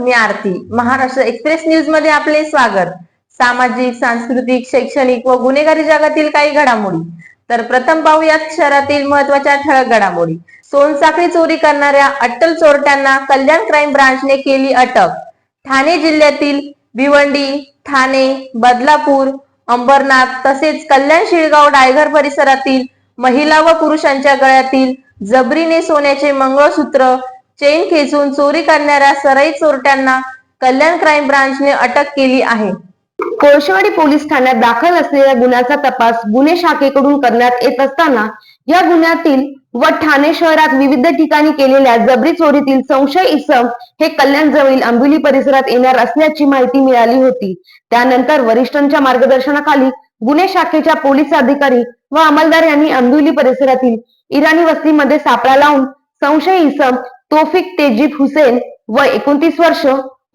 मी Aarti. Maharashtra express न्यूजमध्ये आपले स्वागत. सामाजिक सांस्कृतिक शैक्षणिक व गुन्हेगारी जगातील काही घडामोडी. तर प्रथम पाहूयात शहरातील महत्त्वाच्या ठळक घडामोडी. सोनसाखळी चोरी करणाऱ्या अट्टल चोरट्यांना कल्याण क्राईम ब्रांचने केली अटक. ठाणे जिल्ह्यातील भिवंडी ठाणे बदलापूर अंबरनाथ तसेच कल्याण शिळगाव डायघर परिसरातील महिला व पुरुषांच्या गळ्यातील जबरीने सोन्याचे मंगळसूत्र चेन खेचून चोरी करणाऱ्या सराई चोरट्यांना कल्याण क्राईम ब्रांचने अटक केली आहे. कोळशेवाडी पोलीस ठाण्यात दाखल असलेल्या गुन्ह्याचा तपास गुन्हे शाखेकडून करण्यात येत असताना या गुन्ह्यातील व ठाणे शहरात विविध ठिकाणी केलेल्या जबरी चोरीतील संशय इसम हे कल्याण जवळील आंबिवली परिसरात येणार असल्याची माहिती मिळाली होती. त्यानंतर वरिष्ठांच्या मार्गदर्शनाखाली गुन्हे शाखेच्या पोलीस अधिकारी व अंमलदार यांनी आंबिवली परिसरातील इराणी वस्तीमध्ये सापळा लावून संशय इसम तोफिक तेजीब हुसेन वय एकोणतीस वर्ष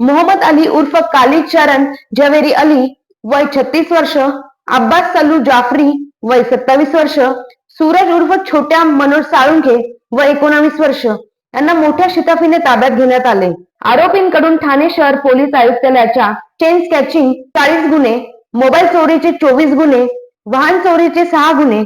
मोहम्मद अली उर्फ कालिद शरण जवेरी अली वय छत्तीस वर्ष अब्बास सल्लू जाफरी वय सत्तावीस वर्ष सूरज उर्फ छोट्या मनोज साळुंखे व एकोणावीस वर्ष. यांना मोठ्या शिताफीने ताब्यात घेण्यात आले. आरोपींकडून ठाणे शहर पोलीस आयुक्तालयाच्या चेन स्कॅचिंग चाळीस गुन्हे मोबाईल चोरीचे चोवीस गुन्हे वाहन चोरीचे सहा गुन्हे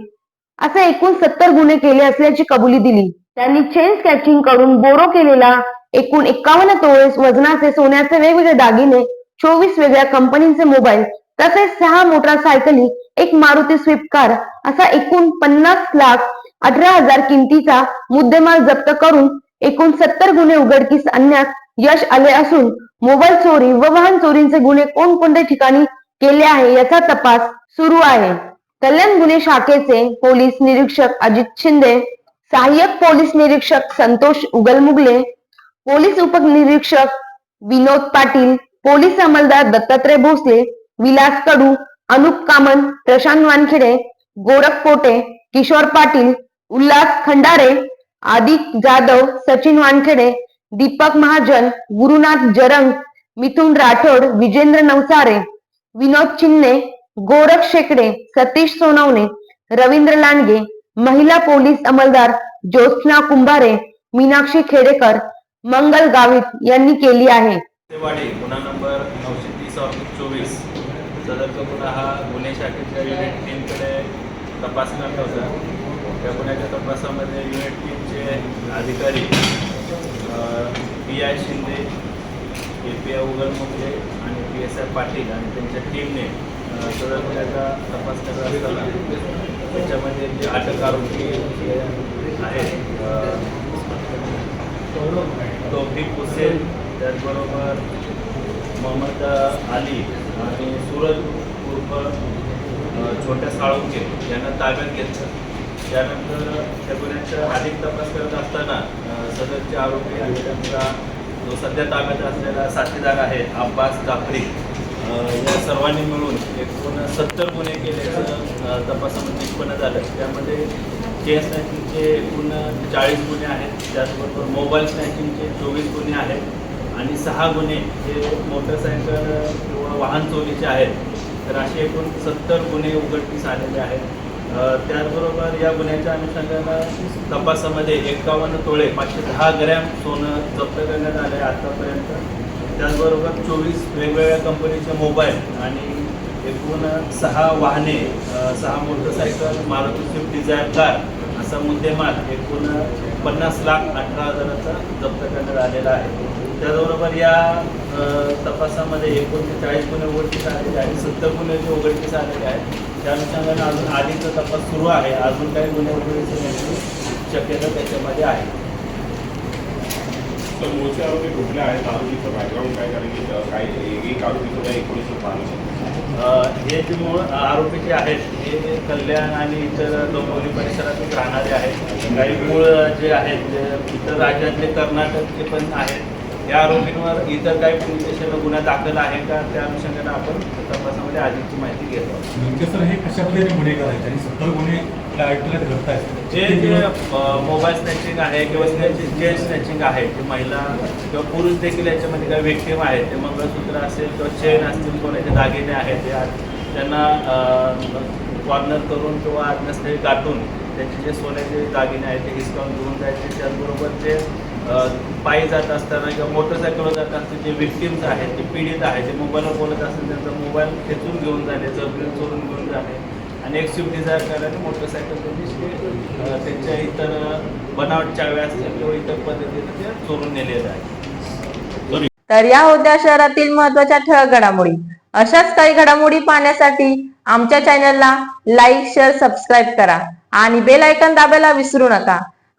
असे एकूण सत्तर गुन्हे केले असल्याची कबुली दिली. त्यांनी चेन स्कॅचिंग करून बोरो केलेला एकूण एकावन्न तोळे वजनाचे सोन्याचे वेगवेगळे दागिने चोवीस वेगळ्या कंपनीचे मोबाईल तसेच सहा मोटारसायकली एक मारुती स्विफ्ट कार असा एकूण पन्नास लाख अठरा हजार किमतीचा मुद्देमाल जप्त करून एकूण सत्तर गुन्हे उघडकीस आणण्यात यश आले असून मोबाईल चोरी व वाहन चोरीचे गुन्हे कोणकोणत्या ठिकाणी केले आहे याचा तपास सुरू आहे. कल्याण गुन्हे शाखेचे पोलीस निरीक्षक अजित शिंदे सहाय्यक पोलीस निरीक्षक संतोष उगलमुगले पोलीस उपनिरीक्षक विनोद पाटील पोलीस अंमलदार दत्तात्रय भोसले विलास कडू अनुप कामन प्रशांत वानखेडे गोरख पोटे किशोर पाटील उल्हास खंडारे आदिक जाधव सचिन वानखेडे दीपक महाजन गुरुनाथ जरंग मिथुन राठोड विजेंद्र नवसारे विनोद चिन्ने गोरख शेकडे सतीश सोनवणे रवींद्र लांडगे महिला पोलीस अंमलदार ज्योत्स्ना कुंभारे मीनाक्षी खेडेकर मंगल गावित यांनी केली आहे. वाडी गुन्हा नंबर नऊशे तीस चोवीस. सदरचा गुन्हा हा गुन्हे शाखेच्या युनिट टीमकडे तपासण्यात होता. त्या गुन्ह्याच्या तपासामध्ये युनिट टीमचे अधिकारी P I Shinde A P I Ugalmukhe आणि पी एस आय पाटील आणि त्यांच्या टीमने सदर गुन्ह्याचा तपास करत असताना त्याच्यामध्ये जे अटक आरोपी आहेत तौफिक हुसेन त्याचबरोबर मोहम्मद अली आणि सूरज उर्फ छोट्या साळुंके यांना ताब्यात घेतलं. त्यानंतर त्या गुन्ह्याचा अधिक तपास करत असताना सदरचे आरोपी आणि त्यांचा जो सध्या ताब्यात असलेला साथीदार आहे अब्बास जाफरी या सर्वांनी मिळून एकूण सत्तर गुन्हे केल्याचं तपासामध्ये निष्पन्न झालं. त्यामध्ये चेन स्नॅचिंगचे एकूण चाळीस गुन्हे आहेत. त्याचबरोबर मोबाईल स्नॅचिंगचे चोवीस गुन्हे आहेत. आणि सहा गुन्हे हे मोटरसायकल किंवा वाहन चोरीचे आहेत. तर असे एकूण सत्तर गुन्हे उघडकीस आलेले आहेत. त्याचबरोबर या गुन्ह्याच्या अनुषंगानं तपासामध्ये एकावन्न तोळे पाचशे दहा ग्रॅम सोनं जप्त करण्यात आले आहे आतापर्यंत. त्याचबरोबर चोवीस वेगवेगळ्या कंपनीचे मोबाईल आणि एकूण सहा वाहने सहा motorcycle Maruti Swift Dzire car असा मुद्देमाल एकूण पन्नास लाख अठरा हजाराचा जप्त करण्यात आलेला आहे. त्याचबरोबर या अ, तपासामध्ये एकोणचाळीस गुन्हे उघडकीस आलेले आणि सत्तर गुन्हे जे उघडकीस आलेले आहेत त्या अनुषंगाने अजून आधीचा तपास सुरू आहे. अजून काही गुन्हे उघडकीस येण्याची शक्यता त्याच्यामध्ये आहे. तर मूळचे आरोपी कुठले आहेत? आरोपीचं बॅकग्राऊंड काय? कारण की काय काही एक आरोपी सुद्धा एकोणीसशे त्र्याण्णव हे जे मूळ आरोपी जे आहेत हे कल्याण आणि इतर डोंबिवली परिसरातच राहणारे आहेत. काही मूळ जे आहेत इतर राज्यातले कर्नाटकचे पण आहेत. या आरोपींवर इतर काही पोलीस स्टेशनला गुन्हा दाखल आहे का? त्या अनुषंगाने आपण तपासामध्ये अधिकची माहिती घेतो नेमके सर हे कशा पद्धतीने गुन्हे करायचे आणि सत्तर गुन्हे त्या आयुक्तालयात घडतायत जे जे मोबाईल स्नॅचिंग आहे किंवा स्नॅचिंग जेल स्नॅचिंग आहे जे महिला किंवा पुरुष देखील याच्यामध्ये काही व्यक्तिम आहेत ते मंगळसूत्र असेल किंवा चेन असतील कोणाचे दागिने आहेत ते त्यांना कॉर्नर करून किंवा नसते गाठून त्यांचे जे सोन्याचे दागिने आहेत ते हिसकावून घेऊन जायचे. त्याचबरोबर जे पायी जात असताना किंवा मोटरसायकलवर जात असताना जे विक्टिम्स आहेत जे पीडित आहेत जे मोबाईलवर बोलत असतील त्यांचा मोबाईल खेचून घेऊन जाणे जबरीन चोरून घेऊन जाणे आणि एक स्विफ्ट डिझायर करायला मोटरसायकल त्यांच्या इतर बनावट चाव्या असतील किंवा इतर पद्धतीने ते चोरून नेलेले आहे तर या होत्या शहरातील महत्त्वाच्या ठळक घडामोडी. अशाच काही घडामोडी पाहण्यासाठी आमच्या चॅनलला लाईक शेअर सबस्क्राईब करा आणि बेल आयकॉन दाबायला विसरू नका.